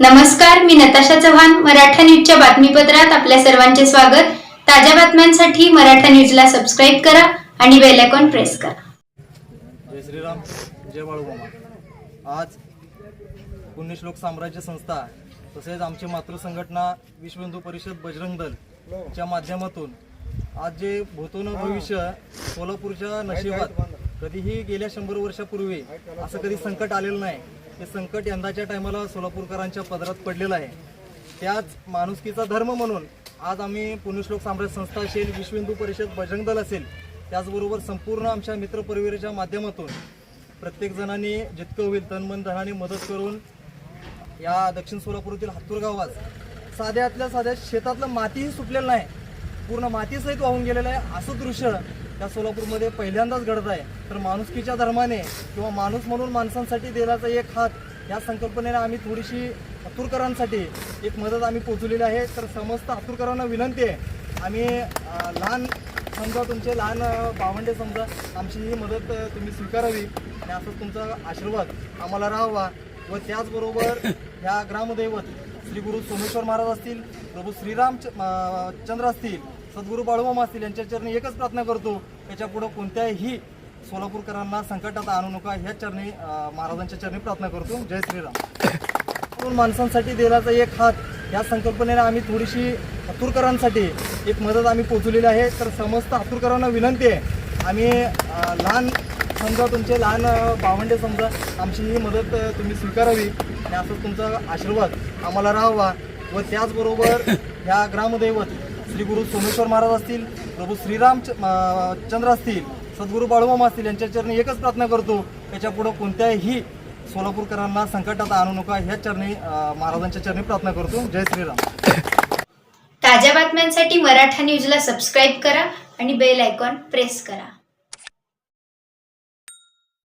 नमस्कार मी नताशा चव्हाण मराठा न्यूजच्या बातमीपत्रात आपल्या सर्वांचे स्वागत. ताज्या बातम्यांसाठी मराठा न्यूजला सबस्क्राईब करा आणि बेल आयकॉन प्रेस करा. जय श्रीराम जय बाळूमामा. आज पुण्यश्लोक साम्राज्य संस्था तसेच आमची मातृसंघटना विश्व हिंदू परिषद बजरंग दल च्या माध्यमातून आज जे भूतोन भविष्य सोलापूरच्या नशिबात कधीही गेल्या शंभर वर्षापूर्वी असं कधी संकट आलेलं नाही. हे संकट यंदाच्या टायमाला सोलापूरकरांच्या पदरात पडलेलं आहे. त्याच माणुसकीचा धर्म म्हणून आज आम्ही पुण्यश्लोक साम्राज्य संस्था असेल विश्व हिंदू परिषद बजरंग दल असेल त्याचबरोबर संपूर्ण आमच्या मित्रपरिवाराच्या माध्यमातून प्रत्येक जणांनी जितकं होईल तनमन धनाने मदत करून या दक्षिण सोलापूरातील हातूर गावात साध्यातल्या साध्या शेतातलं मातीही सुटलेलं नाही. पूर्ण मातीसहित वाहून गेलेलं आहे. असं दृश्य त्या सोलापूरमध्ये पहिल्यांदाच घडत आहे. तर माणुसकीच्या धर्माने किंवा माणूस म्हणून माणसांसाठी देण्याचा एक हात या संकल्पनेने आम्ही थोडीशी अतुरकरांसाठी एक मदत आम्ही पोचवलेली आहे. तर समस्त अतुरकरांना विनंती आहे. आम्ही लहान समजा तुमचे लहान भावंडे समजा आमची ही मदत तुम्ही स्वीकारावी आणि असंच तुमचा आशीर्वाद आम्हाला राहावा व त्याचबरोबर ह्या ग्रामदैवत श्री गुरु सोमेश्वर महाराज असतील प्रभू श्रीराम च- चंद्र असतील सद्गुरू बाळूमामा असतील यांच्या चरणी एकच प्रार्थना करतो. याच्या पुढं कोणत्याही सोलापूरकरांना संकटात आणू नका. ह्या चरणी महाराजांच्या चरणी प्रार्थना करतो. जय श्रीराम. माणसांसाठी देण्याचा एक हात या संकल्पनेने आम्ही थोडीशी हातूरकरांसाठी एक मदत आम्ही पोचवलेली आहे. तर समस्त हातूरकरांना विनंती आहे. आम्ही लहान समजा तुमचे लहान भावंडे समजा आमची ही मदत तुम्ही स्वीकारावी आणि असंच तुमचा आशीर्वाद आम्हाला राहावा व त्याचबरोबर ह्या ग्रामदैवत श्री गुरु सोमेश्वर महाराज असतील प्रभू श्रीराम च- चंद्र असतील सद्गुरू बाळूमामा असतील यांच्या चरणी एकच प्रार्थना करतो. त्याच्या पुढं कोणत्याही सोलापूरकरांना संकटात आणू नका ह्या चरणी महाराजांच्या चरणी प्रार्थना करतो. जय श्रीराम. ताज्या बातम्यांसाठी मराठा न्यूजला सबस्क्राईब करा आणि बेल आयकॉन प्रेस करा.